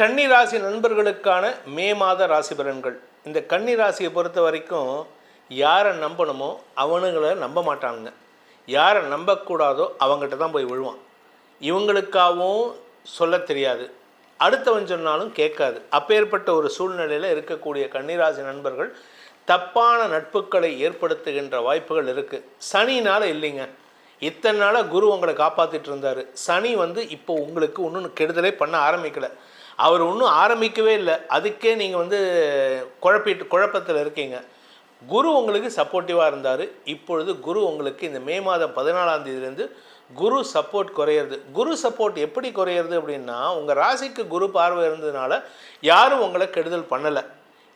கன்னி ராசி நண்பர்களுக்கான மே மாத ராசி பலன்கள். இந்த கன்னி ராசியை பொறுத்த வரைக்கும் யாரை நம்பணுமோ அவனுங்களை நம்ப மாட்டானுங்க. யாரை நம்பக்கூடாதோ அவங்ககிட்ட தான் போய் விழுவான். இவங்களுக்காகவும் சொல்ல தெரியாது. அடுத்தவன் சொன்னாலும் கேட்காது. அப்பேற்பட்ட ஒரு சூழ்நிலையில் இருக்கக்கூடிய கன்னிராசி நண்பர்கள் தப்பான நட்புகளை ஏற்படுத்துகின்ற வாய்ப்புகள் இருக்குது சனினால் இல்லைங்க. இத்தனை நாளாக குரு உங்களை காப்பாற்றிட்டு இருந்தார். சனி வந்து இப்போ உங்களுக்கு ஒன்றும் கெடுதலே பண்ண ஆரம்பிக்கலை. அவர் ஒன்றும் ஆரம்பிக்கவே இல்லை. அதுக்கே நீங்கள் வந்து குழப்பிட்டு குழப்பத்தில் இருக்கீங்க. குரு உங்களுக்கு சப்போர்ட்டிவாக இருந்தார். இப்பொழுது குரு உங்களுக்கு இந்த மே மாதம் பதினாலாம் தேதியிலேருந்து குரு சப்போர்ட் குறையிறது. குரு சப்போர்ட் எப்படி குறையிறது அப்படின்னா உங்கள் ராசிக்கு குரு பார்வை இருந்ததுனால யாரும் உங்களை கெடுதல் பண்ணலை.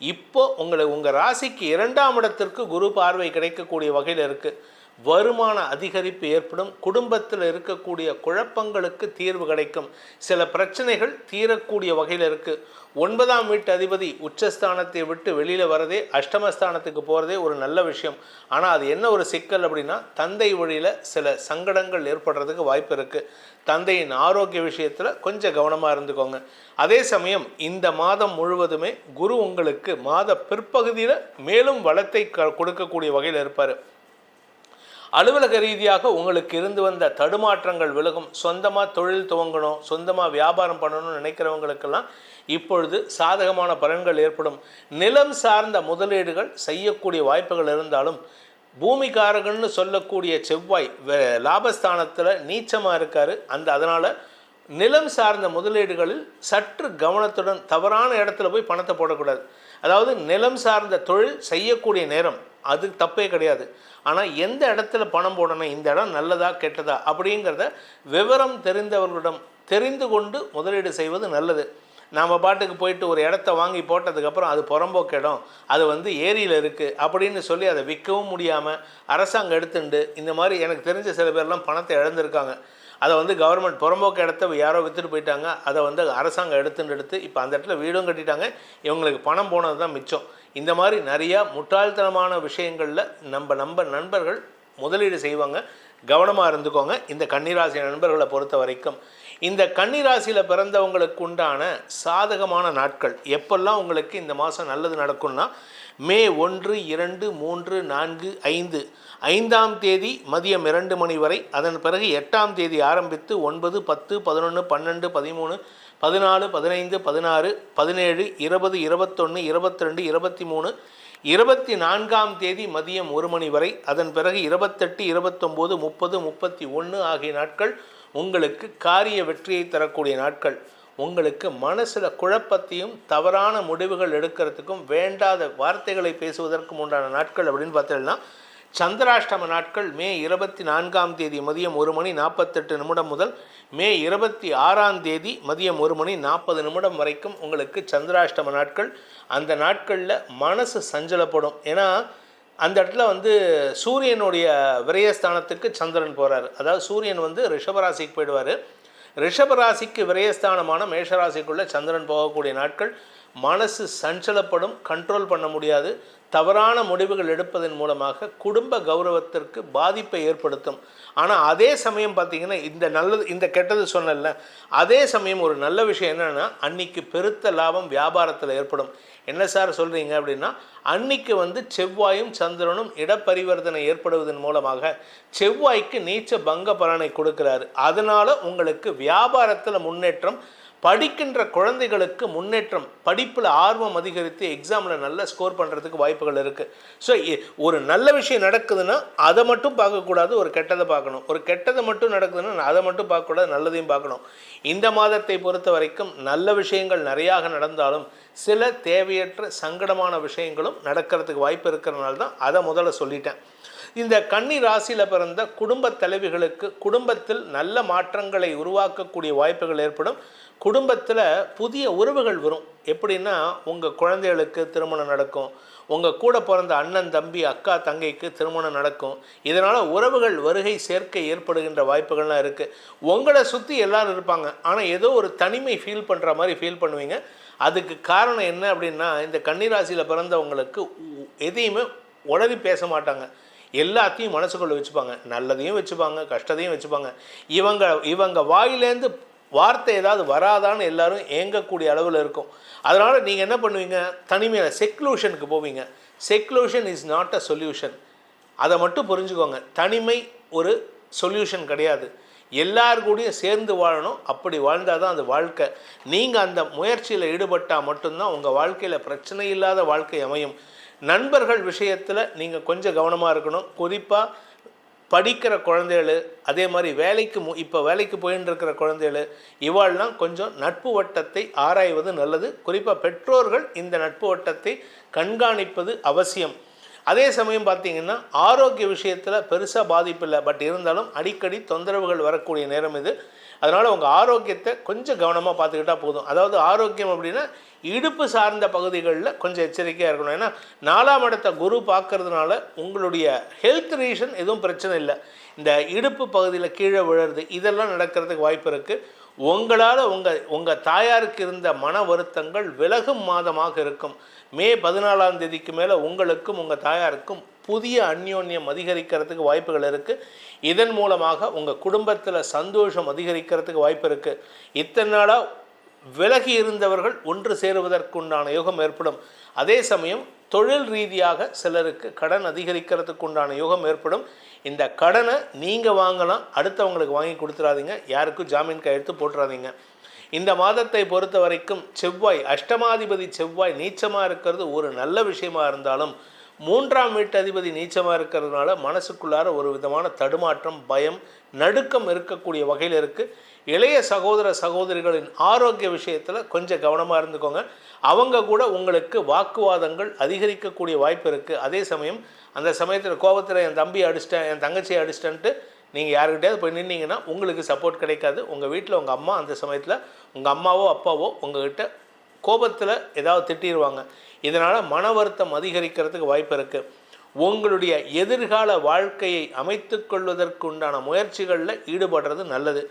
இப்போ உங்களை உங்கள் ராசிக்கு இரண்டாம் இடத்திற்கு குரு பார்வை கிடைக்கக்கூடிய வகையில் இருக்குது வருமான அதிகரிப்பு ஏற்படும் குடும்பத்தில் இருக்கக்கூடிய குழப்பங்களுக்கு தீர்வு கிடைக்கும். சில பிரச்சனைகள் தீரக்கூடிய வகையில் இருக்குது ஒன்பதாம் வீட்டு அதிபதி உச்சஸ்தானத்தை விட்டு வெளியில் வரதே அஷ்டமஸ்தானத்துக்கு போகிறதே ஒரு நல்ல விஷயம். ஆனால் அது என்ன ஒரு சிக்கல் அப்படின்னா தந்தை வழியில் சில சங்கடங்கள் ஏற்படுறதுக்கு வாய்ப்பு இருக்குது தந்தையின் ஆரோக்கிய விஷயத்தில் கொஞ்சம் கவனமாக இருந்துக்கோங்க. அதே சமயம் இந்த மாதம் முழுவதுமே குரு உங்களுக்கு மாத பிற்பகுதியில் மேலும் வளத்தை க கொடுக்கக்கூடிய வகையில் இருப்பார். அலுவலக ரீதியாக உங்களுக்கு இருந்து வந்த தடுமாற்றங்கள் விலகும். சொந்தமாக தொழில் துவங்கணும் சொந்தமாக வியாபாரம் பண்ணணும்னு நினைக்கிறவங்களுக்கெல்லாம் இப்பொழுது சாதகமான பலன்கள் ஏற்படும். நிலம் சார்ந்த முதலீடுகள் செய்யக்கூடிய வாய்ப்புகள் இருந்தாலும் பூமிகாரகன்னு சொல்லக்கூடிய செவ்வாய் லாபஸ்தானத்தில் நீச்சமாக இருக்கார். அந்த அதனால் நிலம் சார்ந்த முதலீடுகளில் சற்று கவனத்துடன் தவறான இடத்துல போய் பணத்தை போடக்கூடாது. அதாவது நிலம் சார்ந்த தொழில் செய்யக்கூடிய நேரம் அது தப்பே கிடையாது. ஆனால் எந்த இடத்துல பணம் போடணும் இந்த இடம் நல்லதா கெட்டதா அப்படிங்கிறத விவரம் தெரிந்தவர்களிடம் தெரிந்து கொண்டு முதலீடு செய்வது நல்லது. நாம் பாட்டுக்கு போயிட்டு ஒரு இடத்த வாங்கி போட்டதுக்கப்புறம் அது புறம்போக்கு இடம் அது வந்து ஏரியில் இருக்குது அப்படின்னு சொல்லி அதை விற்கவும் முடியாமல் அரசாங்கம் எடுத்துண்டு இந்த மாதிரி எனக்கு தெரிஞ்ச சில பேர்லாம் பணத்தை இழந்திருக்காங்க. அதை வந்து கவர்மெண்ட் புறம்போக்கு இடத்த யாரோ விற்றுட்டு போயிட்டாங்க அதை வந்து அரசாங்கம் எடுத்துட்டு எடுத்து இப்போ அந்த இடத்துல வீடும் கட்டிட்டாங்க. இவங்களுக்கு பணம் போனது தான் மிச்சம். இந்த மாதிரி நிறையா முட்டாள்தனமான விஷயங்களில் நம்ம நம்ம நண்பர்கள் முதலீடு செய்வாங்க. கவனமாக இருந்துக்கோங்க. இந்த கன்னிராசி நண்பர்களை பொறுத்த வரைக்கும் இந்த கன்னிராசியில் பிறந்தவங்களுக்கு உண்டான சாதகமான நாட்கள் எப்பெல்லாம் உங்களுக்கு இந்த மாதம் நல்லது நடக்கும்னா மே ஒன்று இரண்டு மூன்று நான்கு ஐந்து ஐந்தாம் தேதி மதியம் இரண்டு மணி வரை அதன் பிறகு எட்டாம் தேதி ஆரம்பித்து ஒன்பது பத்து பதினொன்று பன்னெண்டு பதிமூணு பதினாலு பதினைந்து பதினாறு பதினேழு இருபது இருபத்தொன்று இருபத்தி ரெண்டு இருபத்தி மூணு இருபத்தி நான்காம் தேதி மதியம் ஒரு மணி வரை அதன் பிறகு இருபத்தெட்டு இருபத்தொம்போது முப்பது முப்பத்தி ஒன்று ஆகிய நாட்கள் உங்களுக்கு காரிய வெற்றியை தரக்கூடிய நாட்கள். உங்களுக்கு மனசில் குழப்பத்தையும் தவறான முடிவுகள் எடுக்கிறதுக்கும் வேண்டாத வார்த்தைகளை பேசுவதற்கும் உண்டான நாட்கள் அப்படின்னு பார்த்தீங்கன்னா சந்திராஷ்டம நாட்கள் மே இருபத்தி நான்காம் தேதி மதியம் ஒரு மணி நாற்பத்தெட்டு நிமிடம் முதல் மே இருபத்தி ஆறாம் தேதி மதியம் ஒரு மணி நாற்பது நிமிடம் வரைக்கும் உங்களுக்கு சந்திராஷ்டம நாட்கள். அந்த நாட்களில் மனசு சஞ்சலப்படும். ஏன்னா அந்த இடத்துல வந்து சூரியனுடைய விரயஸ்தானத்துக்கு சந்திரன் போகிறார் அதாவது சூரியன் வந்து ரிஷபராசிக்கு போயிடுவார். ரிஷபராசிக்கு விரயஸ்தானமான மேஷராசிக்குள்ளே சந்திரன் போகக்கூடிய நாட்கள் மனசு சஞ்சலப்படும் கண்ட்ரோல் பண்ண முடியாது. தவறான முடிவுகள் எடுப்பதன் மூலமாக குடும்ப கௌரவத்திற்கு பாதிப்பை ஏற்படுத்தும். ஆனால் அதே சமயம் பார்த்திங்கன்னா இந்த நல்லது இந்த கெட்டது சொன்னல அதே சமயம் ஒரு நல்ல விஷயம் என்னென்னா அன்னைக்கு பெருத்த லாபம் வியாபாரத்தில் ஏற்படும். என்ன சார் சொல்கிறீங்க அப்படின்னா அன்னைக்கு வந்து செவ்வாயும் சந்திரனும் இடப்பரிவர்த்தனை ஏற்படுவதன் மூலமாக செவ்வாய்க்கு நீச்ச பங்க பலனை கொடுக்கிறாரு. அதனால் உங்களுக்கு வியாபாரத்தில் முன்னேற்றம் படிக்கின்ற குழந்தைகளுக்கு முன்னேற்றம் படிப்பில் ஆர்வம் அதிகரித்து எக்ஸாமில் நல்ல ஸ்கோர் பண்ணுறதுக்கு வாய்ப்புகள் இருக்குது ஸோ ஒரு நல்ல விஷயம் நடக்குதுன்னா அதை மட்டும் பார்க்கக்கூடாது ஒரு கெட்டதை பார்க்கணும். ஒரு கெட்டதை மட்டும் நடக்குதுன்னா அதை மட்டும் பார்க்கக்கூடாது நல்லதையும் பார்க்கணும். இந்த மாதத்தை பொறுத்த வரைக்கும் நல்ல விஷயங்கள் நிறையாக நடந்தாலும் சில தேவையற்ற சங்கடமான விஷயங்களும் நடக்கிறதுக்கு வாய்ப்பு இருக்கிறனால தான் அதை முதல்ல சொல்லிட்டேன். இந்த கன்னி ராசியில் பிறந்த குடும்ப தலைவிகளுக்கு குடும்பத்தில் நல்ல மாற்றங்களை உருவாக்கக்கூடிய வாய்ப்புகள் ஏற்படும். குடும்பத்தில் புதிய உறவுகள் வரும். எப்படின்னா உங்கள் குழந்தைகளுக்கு திருமணம் நடக்கும். உங்கள் கூட பிறந்த அண்ணன் தம்பி அக்கா தங்கைக்கு திருமணம் நடக்கும். இதனால் உறவுகள் வருகை சேர்க்கை ஏற்படுகின்ற வாய்ப்புகள்லாம் இருக்குது உங்களை சுற்றி எல்லோரும் இருப்பாங்க. ஆனால் ஏதோ ஒரு தனிமை ஃபீல் பண்ணுற மாதிரி ஃபீல் பண்ணுவீங்க. அதுக்கு காரணம் என்ன அப்படின்னா இந்த கன்னிராசியில் பிறந்தவங்களுக்கு உ- எதையுமே உளறி பேச மாட்டாங்க. எல்லாத்தையும் மனசுக்குள்ளே வச்சுப்பாங்க. நல்லதையும் வச்சுப்பாங்க கஷ்டத்தையும் வச்சுப்பாங்க. இவங்க இவங்க வாயிலேருந்து வார்த்தை ஏதாவது வராதான்னு எல்லாரும் ஏங்கக்கூடிய அளவில் இருக்கும். அதனால் நீங்கள் என்ன பண்ணுவீங்க? தனிமையில் செக்லூஷனுக்கு போவீங்க. Seclusion is not a solution அதை மட்டும் புரிஞ்சுக்கோங்க. தனிமை ஒரு சொல்யூஷன் கிடையாது. எல்லார் கூடயும் சேர்ந்து வாழணும். அப்படி வாழ்ந்தால் தான் அது வாழ்க்கை. நீங்கள் அந்த முயற்சியில் ஈடுபட்டால் மட்டும்தான் உங்கள் வாழ்க்கையில் பிரச்சனை இல்லாத வாழ்க்கை அமையும். நண்பர்கள் விஷயத்தில் நீங்கள் கொஞ்சம் கவனமாக இருக்கணும். குறிப்பாக படிக்கிற குழந்தைகள் அதே மாதிரி வேலைக்கு மு இப்போ வேலைக்கு போயின்னு இருக்கிற குழந்தைகள் இவாள்லாம் கொஞ்சம் நட்பு வட்டத்தை ஆராய்வது நல்லது. குறிப்பாக பெற்றோர்கள் இந்த நட்பு வட்டத்தை கண்காணிப்பது அவசியம். அதே சமயம் பார்த்தீங்கன்னா ஆரோக்கிய விஷயத்தில் பெருசாக பாதிப்பு இல்லை பட் இருந்தாலும் அடிக்கடி தொந்தரவுகள் வரக்கூடிய நேரம் இது. அதனால் உங்கள் ஆரோக்கியத்தை கொஞ்சம் கவனமாக பார்த்துக்கிட்டா போதும். அதாவது ஆரோக்கியம் அப்படின்னா இடுப்பு சார்ந்த பகுதிகளில் கொஞ்சம் எச்சரிக்கையாக இருக்கணும். ஏன்னா நாலாம் இடத்த குரு பார்க்கறதுனால உங்களுடைய ஹெல்த் ரீஷன் எதுவும் பிரச்சனை இல்லை. இந்த இடுப்பு பகுதியில் கீழே விழுறது இதெல்லாம் நடக்கிறதுக்கு வாய்ப்பு இருக்குது உங்களால் உங்கள் உங்கள் தாயாருக்கு இருந்த மன வருத்தங்கள் விலகும் மாதமாக இருக்கும். மே பதினாலாம் தேதிக்கு மேலே உங்களுக்கும் உங்கள் தாயாருக்கும் புதிய அந்யோன்யம் அதிகரிக்கிறதுக்கு வாய்ப்புகள் இருக்குது இதன் மூலமாக உங்கள் குடும்பத்தில் சந்தோஷம் அதிகரிக்கிறதுக்கு வாய்ப்பு இருக்குது இத்தனை நாளாக விலகி இருந்தவர்கள் ஒன்று சேருவதற்குண்டான யோகம் ஏற்படும். அதே சமயம் தொழில் ரீதியாக சிலருக்கு கடன் அதிகரிக்கிறதுக்கு உண்டான யோகம் ஏற்படும். இந்த கடனை நீங்கள் வாங்கலாம் அடுத்தவங்களுக்கு வாங்கி கொடுத்துடாதீங்க யாருக்கும் ஜாமீன் கையெழுத்து போட்டுறாதீங்க. இந்த மாதத்தை பொறுத்த வரைக்கும் செவ்வாய் அஷ்டமாதிபதி செவ்வாய் நீச்சமாக இருக்கிறது ஒரு நல்ல விஷயமா இருந்தாலும் மூன்றாம் வீட்டு அதிபதி நீச்சமாக இருக்கிறதுனால மனசுக்குள்ளார ஒரு விதமான தடுமாற்றம் பயம் நடுக்கம் இருக்கக்கூடிய வகையில் இருக்குது இளைய சகோதர சகோதரிகளின் ஆரோக்கிய விஷயத்தில் கொஞ்சம் கவனமாக இருந்துக்கோங்க. அவங்க கூட உங்களுக்கு வாக்குவாதங்கள் அதிகரிக்கக்கூடிய வாய்ப்பு இருக்குது அதே சமயம் அந்த சமயத்தில் கோபத்தில் என் தம்பியை அடிச்சிட்டேன் என் தங்கச்சியை அடிச்சிட்டேன்ட்டு நீங்கள் யாருக்கிட்டையாவது போய் நின்னீங்கன்னா உங்களுக்கு சப்போர்ட் கிடைக்காது. உங்கள் வீட்டில் உங்கள் அம்மா அந்த சமயத்தில் உங்கள் அம்மாவோ அப்பாவோ உங்கள்கிட்ட கோபத்தில் ஏதாவது திட்டிடுவாங்க இதனால் மன வருத்தம் அதிகரிக்கிறதுக்கு வாய்ப்பு இருக்குது உங்களுடைய எதிர்கால வாழ்க்கையை அமைத்து கொள்வதற்குண்டான முயற்சிகளில் ஈடுபடுறது நல்லது.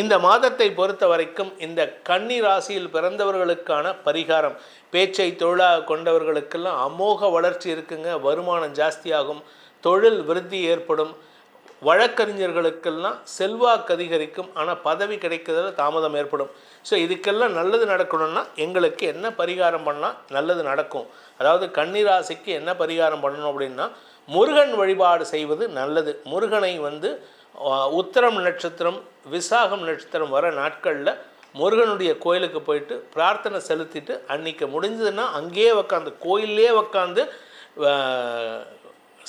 இந்த மாதத்தை பொறுத்த வரைக்கும் இந்த கன்னி ராசியில் பிறந்தவர்களுக்கான பரிகாரம் பேச்சை தொழிலாக கொண்டவர்களுக்கெல்லாம் அமோக வளர்ச்சி இருக்குங்க. வருமானம் ஜாஸ்தியாகும். தொழில் விருத்தி ஏற்படும். வழக்கறிஞர்களுக்கெல்லாம் செல்வாக்கு அதிகரிக்கும். ஆனால் பதவி கிடைக்கிறதுல தாமதம் ஏற்படும். ஸோ இதுக்கெல்லாம் நல்லது நடக்கணும்னா எங்களுக்கு என்ன பரிகாரம் பண்ணால் நல்லது நடக்கும். அதாவது கன்னிராசிக்கு என்ன பரிகாரம் பண்ணணும் அப்படின்னா முருகன் வழிபாடு செய்வது நல்லது. முருகனை வந்து உத்தரம் நட்சத்திரம் விசாகம் நட்சத்திரம் வர நாட்களில் முருகனுடைய கோயிலுக்கு போயிட்டு பிரார்த்தனை செலுத்திட்டு அன்னைக்கு முடிஞ்சதுன்னா அங்கேயே உக்காந்து கோயிலே உக்காந்து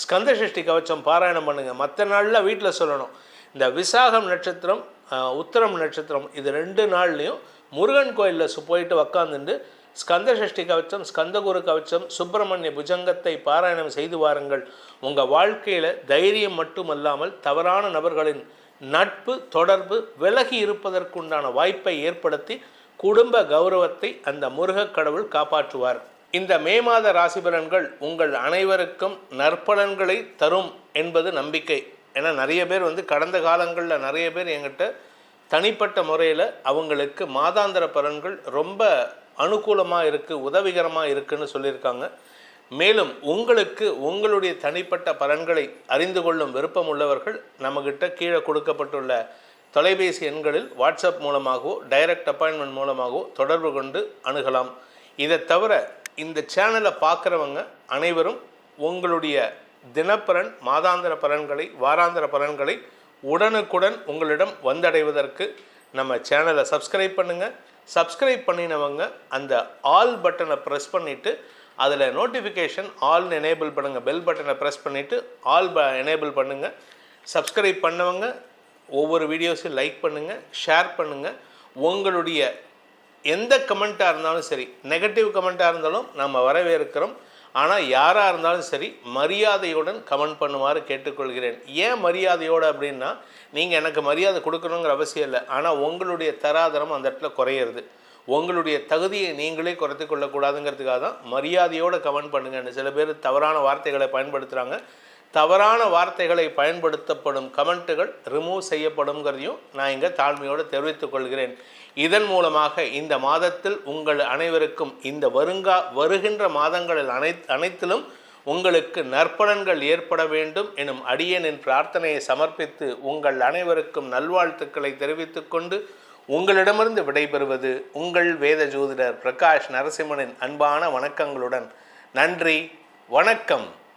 ஸ்கந்த சஷ்டி கவச்சம் பாராயணம் பண்ணுங்கள் மற்ற நாளில் வீட்டில் சொல்லணும். இந்த விசாகம் நட்சத்திரம் உத்தரம் நட்சத்திரம் இது ரெண்டு நாள்லேயும் முருகன் கோயிலில் சு போயிட்டு உக்காந்துட்டு ஸ்கந்த சஷ்டி கவச்சம் ஸ்கந்தகுரு கவச்சம் சுப்பிரமணிய புஜங்கத்தை பாராயணம் செய்து வாருங்கள். உங்கள் வாழ்க்கையில் தைரியம் மட்டுமல்லாமல் தவறான நபர்களின் நட்பு தொடர்பு விலகி இருப்பதற்குண்டான வாய்ப்பை ஏற்படுத்தி குடும்ப கௌரவத்தை அந்த முருகக் கடவுள் காப்பாற்றுவார். இந்த மே மாத ராசி பலன்கள் உங்கள் அனைவருக்கும் நற்பலன்களை தரும் என்பது நம்பிக்கை. ஏன்னா நிறைய பேர் வந்து கடந்த காலங்களில் நிறைய பேர் என்கிட்ட தனிப்பட்ட முறையில் அவங்களுக்கு மாதாந்திர பலன்கள் ரொம்ப அனுகூலமாக இருக்குது உதவிகரமாக இருக்குதுன்னு சொல்லியிருக்காங்க. மேலும் உங்களுக்கு உங்களுடைய தனிப்பட்ட பலன்களை அறிந்து கொள்ளும் விருப்பம் உள்ளவர்கள் நம்மக்கிட்ட கீழே கொடுக்கப்பட்டுள்ள தொலைபேசி எண்களில் வாட்ஸ்அப் மூலமாகவோ டைரக்ட் அப்பாயின்மெண்ட் மூலமாகவோ தொடர்பு கொண்டு அணுகலாம். இதை தவிர இந்த சேனலை பார்க்குறவங்க அனைவரும் உங்களுடைய தினப்பலன் மாதாந்திர பலன்களை வாராந்திர பலன்களை உடனுக்குடன் உங்களிடம் வந்தடைவதற்கு நம்ம சேனலை சப்ஸ்கிரைப் பண்ணுங்கள் சப்ஸ்கிரைப் பண்ணினவங்க அந்த ஆல் பட்டனை ப்ரெஸ் பண்ணிவிட்டு அதில் நோட்டிஃபிகேஷன் ஆல் எனேபிள் பண்ணுங்கள் பெல் பட்டனை ப்ரெஸ் பண்ணிவிட்டு ஆல் ப எனேபிள் பண்ணுங்கள் சப்ஸ்கிரைப் பண்ணவங்க ஒவ்வொரு வீடியோஸையும் லைக் பண்ணுங்கள் ஷேர் பண்ணுங்கள் உங்களுடைய எந்த கமெண்ட்டாக இருந்தாலும் சரி நெகட்டிவ் கமெண்ட்டாக இருந்தாலும் நம்ம வரவேற்கிறோம். ஆனால் யாராக இருந்தாலும் சரி மரியாதையுடன் கமெண்ட் பண்ணுமாறு கேட்டுக்கொள்கிறேன். ஏன் மரியாதையோடு அப்படின்னா நீங்கள் எனக்கு மரியாதை கொடுக்கணுங்கிற அவசியம் இல்லை. ஆனால் உங்களுடைய தராதரம் அந்த இடத்துல குறையிறது. உங்களுடைய தகுதியை நீங்களே குறைத்து கொள்ளக்கூடாதுங்கிறதுக்காக தான் மரியாதையோடு கமெண்ட் பண்ணுங்கன்னு. சில பேர் தவறான வார்த்தைகளை பயன்படுத்துகிறாங்க தவறான வார்த்தைகளை பயன்படுத்தப்படும் கமெண்ட்டுகள் ரிமூவ் செய்யப்படுங்கிறதையும் நான் இங்கே தாழ்மையோடு தெரிவித்துக் கொள்கிறேன். இதன் மூலமாக இந்த மாதத்தில் உங்கள் அனைவருக்கும் இந்த வருங்கா வருகின்ற மாதங்களில் அனை அனைத்திலும் உங்களுக்கு நற்பலன்கள் ஏற்பட வேண்டும் எனும் அடியனின் பிரார்த்தனையை சமர்ப்பித்து உங்கள் அனைவருக்கும் நல்வாழ்த்துக்களை தெரிவித்துக்கொண்டு உங்களிடமிருந்து விடைபெறுவது உங்கள் வேத ஜோதிடர் பிரகாஷ் நரசிம்மனின் அன்பான வணக்கங்களுடன். நன்றி வணக்கம்.